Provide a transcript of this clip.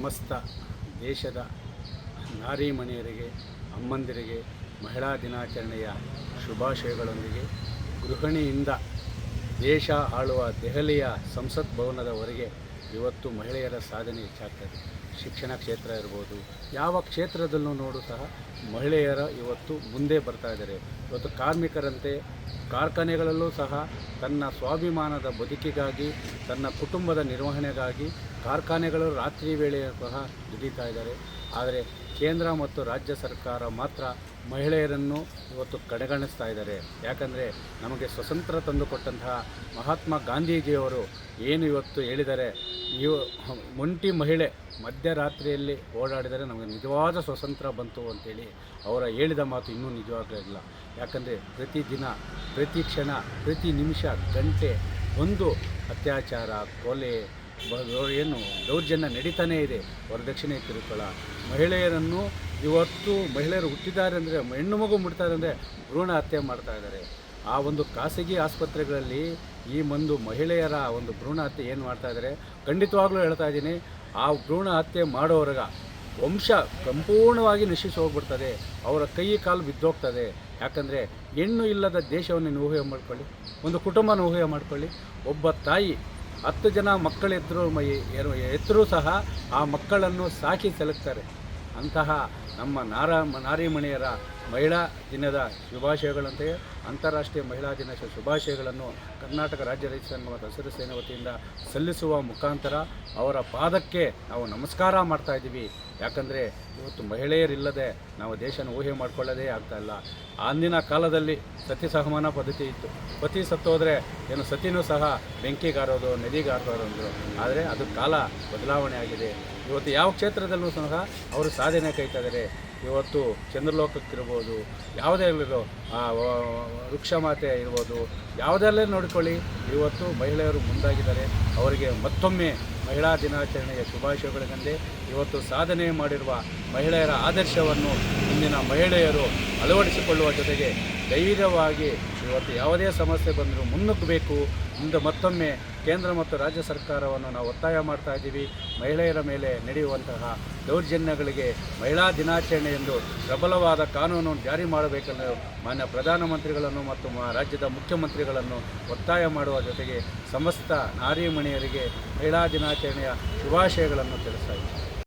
ಸಮಸ್ತ ದೇಶದ ನಾರೀಮಣಿಯರಿಗೆ ಅಮ್ಮಂದಿರಿಗೆ ಮಹಿಳಾ ದಿನಾಚರಣೆಯ ಶುಭಾಶಯಗಳೊಂದಿಗೆ ಗೃಹಿಣಿಯಿಂದ ದೇಶ ಆಳುವ ದೆಹಲಿಯ ಸಂಸತ್ ಭವನದವರೆಗೆ ಇವತ್ತು ಮಹಿಳೆಯರ ಸಾಧನೆ ಹೆಚ್ಚಾಗ್ತದೆ ಶಿಕ್ಷಣ ಕ್ಷೇತ್ರ ಇರ್ಬೋದು, ಯಾವ ಕ್ಷೇತ್ರದಲ್ಲೂ ನೋಡು ಸಹ ಮಹಿಳೆಯರ ಇವತ್ತು ಮುಂದೆ ಬರ್ತಾ ಇದ್ದಾರೆ. ಇವತ್ತು ಕಾರ್ಮಿಕರಂತೆ ಕಾರ್ಖಾನೆಗಳಲ್ಲೂ ಸಹ ತನ್ನ ಸ್ವಾಭಿಮಾನದ ಬದುಕಿಗಾಗಿ, ತನ್ನ ಕುಟುಂಬದ ನಿರ್ವಹಣೆಗಾಗಿ ಕಾರ್ಖಾನೆಗಳು ರಾತ್ರಿ ವೇಳೆ ಸಹ ದುಡಿತಾ ಇದ್ದಾರೆ. ಆದರೆ ಕೇಂದ್ರ ಮತ್ತು ರಾಜ್ಯ ಸರ್ಕಾರ ಮಾತ್ರ ಮಹಿಳೆಯರನ್ನು ಇವತ್ತು ಕಡೆಗಣಿಸ್ತಾ ಇದ್ದಾರೆ. ಯಾಕಂದರೆ ನಮಗೆ ಸ್ವತಂತ್ರ ತಂದುಕೊಟ್ಟಂತಹ ಮಹಾತ್ಮ ಗಾಂಧೀಜಿಯವರು ಏನು ಇವತ್ತು ಹೇಳಿದ್ದಾರೆ ಇವ ಒಂಟಿ ಮಹಿಳೆ ಮಧ್ಯರಾತ್ರಿಯಲ್ಲಿ ಓಡಾಡಿದರೆ ನಮಗೆ ನಿಜವಾದ ಸ್ವತಂತ್ರ ಬಂತು ಅಂತೇಳಿ ಅವರ ಹೇಳಿದ ಮಾತು ಇನ್ನೂ ನಿಜವಾಗಲಿಲ್ಲ ಯಾಕಂದರೆ ಪ್ರತಿದಿನ ಪ್ರತಿ ಕ್ಷಣ, ಪ್ರತಿ ನಿಮಿಷ, ಗಂಟೆ ಒಂದು ಅತ್ಯಾಚಾರ, ಕೊಲೆ ಏನು ದೌರ್ಜನ್ಯ ನಡೀತಾನೇ ಇದೆ. ವರದಕ್ಷಿಣೆ ಕಿರುಕುಳ. ಮಹಿಳೆಯರನ್ನು ಇವತ್ತು ಮಹಿಳೆಯರು ಹುಟ್ಟಿದ್ದಾರೆ ಅಂದರೆ, ಹೆಣ್ಣು ಮಗು ಮುಟ್ತಾರೆ ಅಂದರೆ ಭ್ರೂಣ ಹತ್ಯೆ ಮಾಡ್ತಾ ಇದ್ದಾರೆ. ಆ ಒಂದು ಖಾಸಗಿ ಆಸ್ಪತ್ರೆಗಳಲ್ಲಿ ಈ ಒಂದು ಮಹಿಳೆಯರ ಒಂದು ಭ್ರೂಣ ಹತ್ಯೆ ಏನು ಮಾಡ್ತಾ ಇದ್ದಾರೆ ಖಂಡಿತವಾಗ್ಲೂ ಹೇಳ್ತಾ ಇದ್ದೀನಿ, ಆ ಭ್ರೂಣ ಹತ್ಯೆ ಮಾಡೋವ್ರಗ ವಂಶ ಸಂಪೂರ್ಣವಾಗಿ ನಶಿಸಿ ಹೋಗ್ಬಿಡ್ತದೆ, ಅವರ ಕೈ ಕಾಲು ಬಿದ್ದೋಗ್ತದೆ. ಯಾಕಂದರೆ ಹೆಣ್ಣು ಇಲ್ಲದ ದೇಶವನ್ನು ನೀವು ಊಹೆ ಮಾಡ್ಕೊಳ್ಳಿ, ಒಂದು ಕುಟುಂಬನ ಊಹೆ ಮಾಡ್ಕೊಳ್ಳಿ. ಒಬ್ಬ ತಾಯಿ ಹತ್ತು ಜನ ಮಕ್ಕಳೆತ್ತರೂ ಎತ್ತರೂ ಸಹ ಆ ಮಕ್ಕಳನ್ನು ಸಾಕಿ ಸೆಲಕ್ತಾರೆ. ಅಂತಹ ನಮ್ಮ ನಾರ, ನಾರಿಮಣಿಯರ ಮಹಿಳಾ ದಿನದ ಶುಭಾಶಯಗಳಂತೆಯೇ ಅಂತಾರಾಷ್ಟ್ರೀಯ ಮಹಿಳಾ ದಿನ ಶುಭಾಶಯಗಳನ್ನು ಕರ್ನಾಟಕ ರಾಜ್ಯ ರೈತ ಸಂಘ ಮತ್ತು ಹಸಿರು ಸೇನೆ ವತಿಯಿಂದ ಸಲ್ಲಿಸುವ ಮುಖಾಂತರ ಅವರ ಪಾದಕ್ಕೆ ನಾವು ನಮಸ್ಕಾರ ಮಾಡ್ತಾ ಇದ್ದೀವಿ. ಯಾಕಂದರೆ ಇವತ್ತು ಮಹಿಳೆಯರಿಲ್ಲದೆ ನಾವು ದೇಶನ ಊಹೆ ಮಾಡ್ಕೊಳ್ಳೋದೇ ಆಗ್ತಾ ಇಲ್ಲ. ಅಂದಿನ ಕಾಲದಲ್ಲಿ ಸತಿ ಸಹಮಾನ ಪದ್ಧತಿ ಇತ್ತು. ಪತಿ ಸತ್ತೋದ್ರೆ ಏನು ಸತಿನೂ ಸಹ ಬೆಂಕಿಗಾರೋದು ನದಿಗಾರೋದು ಅಂದರು. ಆದರೆ ಅದು ಕಾಲ ಬದಲಾವಣೆ ಆಗಿದೆ. ಇವತ್ತು ಯಾವ ಕ್ಷೇತ್ರದಲ್ಲೂ ಸಹ ಅವರು ಸಾಧನೆ ಕೈತಾ ಇವತ್ತು ಚಂದ್ರಲೋಕಕ್ಕಿರ್ಬೋದು, ಯಾವುದೇ ಆ ವೃಕ್ಷ ಮಾತೆ ಇರ್ಬೋದು ಯಾವುದೆಲ್ಲ ನೋಡಿಕೊಳ್ಳಿ, ಇವತ್ತು ಮಹಿಳೆಯರು ಮುಂದಾಗಿದ್ದಾರೆ. ಅವರಿಗೆ ಮತ್ತೊಮ್ಮೆ ಮಹಿಳಾ ದಿನಾಚರಣೆಯ ಶುಭಾಶಯಗಳಿಗಂದೆ ಇವತ್ತು ಸಾಧನೆ ಮಾಡಿರುವ ಮಹಿಳೆಯರ ಆದರ್ಶವನ್ನು ಇಂದಿನ ಮಹಿಳೆಯರು ಅಳವಡಿಸಿಕೊಳ್ಳುವ ಜೊತೆಗೆ ಧೈರ್ಯವಾಗಿ ಇವತ್ತು ಯಾವುದೇ ಸಮಸ್ಯೆ ಬಂದರೂ ಮುನ್ನುಗ್ಗಬೇಕು ಇಂದು ಮತ್ತೊಮ್ಮೆ ಕೇಂದ್ರ ಮತ್ತು ರಾಜ್ಯ ಸರ್ಕಾರವನ್ನು ನಾವು ಒತ್ತಾಯ ಮಾಡ್ತಾ ಇದ್ದೀವಿ. ಮಹಿಳೆಯರ ಮೇಲೆ ನಡೆಯುವಂತಹ ದೌರ್ಜನ್ಯಗಳಿಗೆ ಮಹಿಳಾ ದಿನಾಚರಣೆ ಎಂದು ಪ್ರಬಲವಾದ ಕಾನೂನು ಜಾರಿ ಮಾಡಬೇಕೆಂದು ಮಾನ್ಯ ಪ್ರಧಾನಮಂತ್ರಿಗಳನ್ನು ಮತ್ತು ರಾಜ್ಯದ ಮುಖ್ಯಮಂತ್ರಿಗಳನ್ನು ಒತ್ತಾಯ ಮಾಡುವ ಜೊತೆಗೆ ಸಮಸ್ತ ನಾರಿಮಣಿಯರಿಗೆ ಮಹಿಳಾ ದಿನಾಚರಣೆಯ ಶುಭಾಶಯಗಳನ್ನು ತಿಳಿಸ್ತಾ